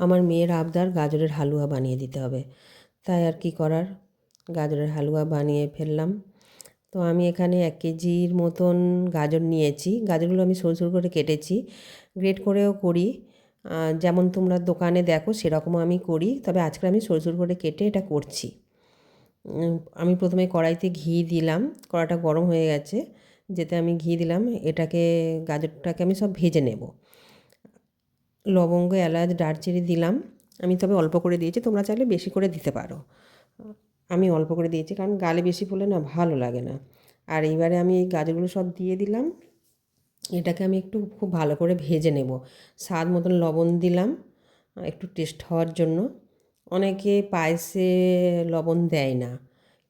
আমার মেয়ের আবদার গাজরের হালুয়া বানিয়ে দিতে হবে। তাই আর কি করার? গাজরের হালুয়া বানিয়ে ফেললাম। তো আমি এখানে এক কেজির মতন গাজর নিয়েছি। গাজরগুলো আমি সরু সরু করে কেটেছি। গ্রেট করেও করি। যেমন তোমরা দোকানে দেখো, সেরকমও আমি করি। তবে আজকে আমি সরু সরু করে কেটে এটা করছি। আমি প্রথমে কড়াইতে ঘি দিলাম। কড়াটা গরম হয়ে গেছে। যেতে আমি ঘি দিলাম। এটাকে, গাজরটাকে আমি সব ভেজে নেব। লবঙ্গ, এলাচ, দারচিনি দিলাম। আমি তবে অল্প করে দিয়েছি, তোমরা চাইলে বেশি করে দিতে পারো। আমি অল্প করে দিয়েছি, কারণ গালে বেশি পড়লে না ভালো লাগে না। আর এইবারে আমি এই গাজরগুলো সব দিয়ে দিলাম। এটাকে আমি একটু খুব ভালো করে ভেজে নেব। স্বাদ মতন লবণ দিলাম, একটু টেস্ট হওয়ার জন্য। অনেকে পায়েসে লবণ দেয় না,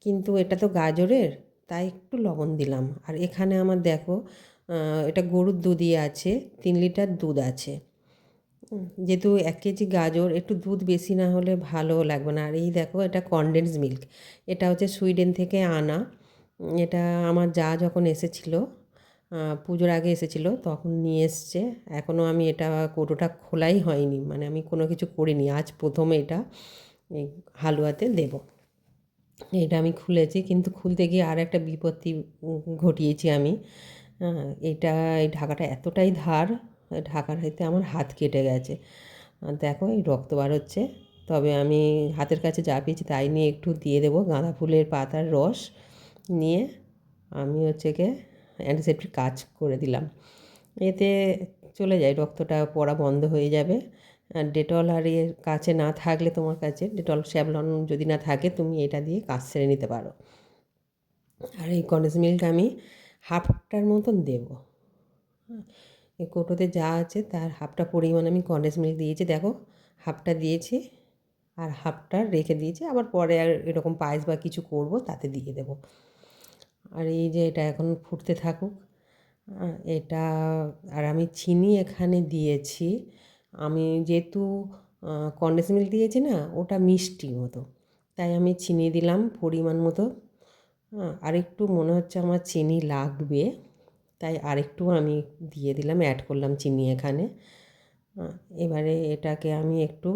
কিন্তু এটা তো গাজরের, তাই একটু লবণ দিলাম। আর এখানে আমার দেখো এটা গরুর দুধই আছে, তিন লিটার দুধ আছে। যেহেতু এক কেজি গাজর, একটু দুধ বেশি না হলে ভালো লাগবে না। আর এই দেখো, এটা কনডেন্স মিল্ক এটা হচ্ছে সুইডেন থেকে আনা। এটা আমার যা যখন এসেছিল পুজোর আগে এসেছিল, তখন নিয়ে এসছে। এখনও আমি এটা কৌটোটা খোলাই হয়নি মানে আমি কোনো কিছু করিনি। আজ প্রথমে এটা হালুয়াতে দেব। এটা আমি খুলেছি, কিন্তু খুলতে গিয়ে আর একটা বিপত্তি ঘটিয়েছি আমি। এটা এই ঢাকাটা এতটাই ধার ঢাকার হাইতে আমার হাত কেটে গেছে। দেখো এই রক্ত বার হচ্ছে। তবে আমি হাতের কাছে যা পেয়েছি তাই নিয়ে একটু দিয়ে দেবো গাঁদা ফুলের পাতার রস নিয়ে। আমি হচ্ছে গিয়ে অ্যান্টিসেপ্টিক কাজ করে দিলাম। এতে চলে যায়, রক্তটা পড়া বন্ধ হয়ে যাবে। আর ডেটল আর এর কাছে না থাকলে তোমার কাছে ডেটল স্যাভলন যদি না থাকে তুমি এটা দিয়ে কাজ সেরে নিতে পারো। আর এই কন্ডেন্স মিল্ক আমি হাফটার মতন দেবো। কৌটোতে যা আছে তার হাফটা পরিমাণ আমি কন্ডেন্স মিল্ক দিয়েছি, দেখো। হাফটা দিয়েছি আর হাফটা রেখে দিয়েছি, আবার পরে আর এরকম পায়েস বা কিছু করব তাতে দিয়ে দেবো। আর এই যে এটা এখন ফুটতে থাকুক এটা আর আমি চিনি এখানে দিয়েছি। আমি যেহেতু কন্ডেন্স মিল্ক দিয়েছি না, ওটা মিষ্টি মতো। তাই আমি চিনি দিলাম পরিমাণ মতো। আর একটু মনে হচ্ছে আমার চিনি লাগবে। তাই আরেকটু আমি দিয়ে দিলাম অ্যাড করলাম চিনি এখানে। এবারে এটাকে আমি একটু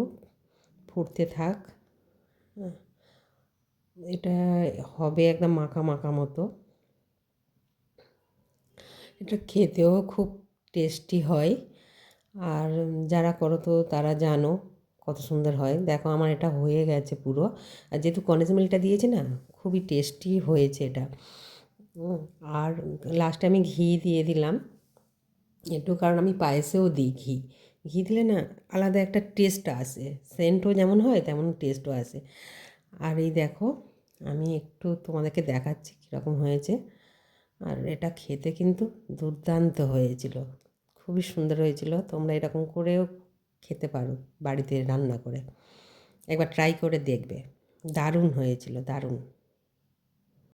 ফুটতে থাক। এটা হবে একদম মাখা মাখা মতো। এটা খেতেও খুব টেস্টি হয়। আর যারা করো তো তারা জানো কত সুন্দর হয়। দেখো আমার এটা হয়ে গেছে পুরো। আর যেহেতু কন্ডেন্স মিলটা দিয়েছি না, খুবই টেস্টি হয়েছে এটা। আর লাস্টে আমি ঘি দিয়ে দিলাম। একটু কারণ আমি পায়েসেও দিই ঘি। ঘি দিলে না আলাদা একটা টেস্ট আসে। সেন্টও যেমন হয়, তেমন টেস্টও আসে। আর এই দেখো, আমি একটু তোমাদেরকে দেখাচ্ছি কীরকম হয়েছে। আর এটা খেতে কিন্তু দুর্দান্ত হয়েছিল। খুবই সুন্দর হয়েছিল। তোমরা এরকম করেও খেতে পারো বাড়িতে রান্না করে। একবার ট্রাই করে দেখবে। দারুণ হয়েছিল, দারুণ।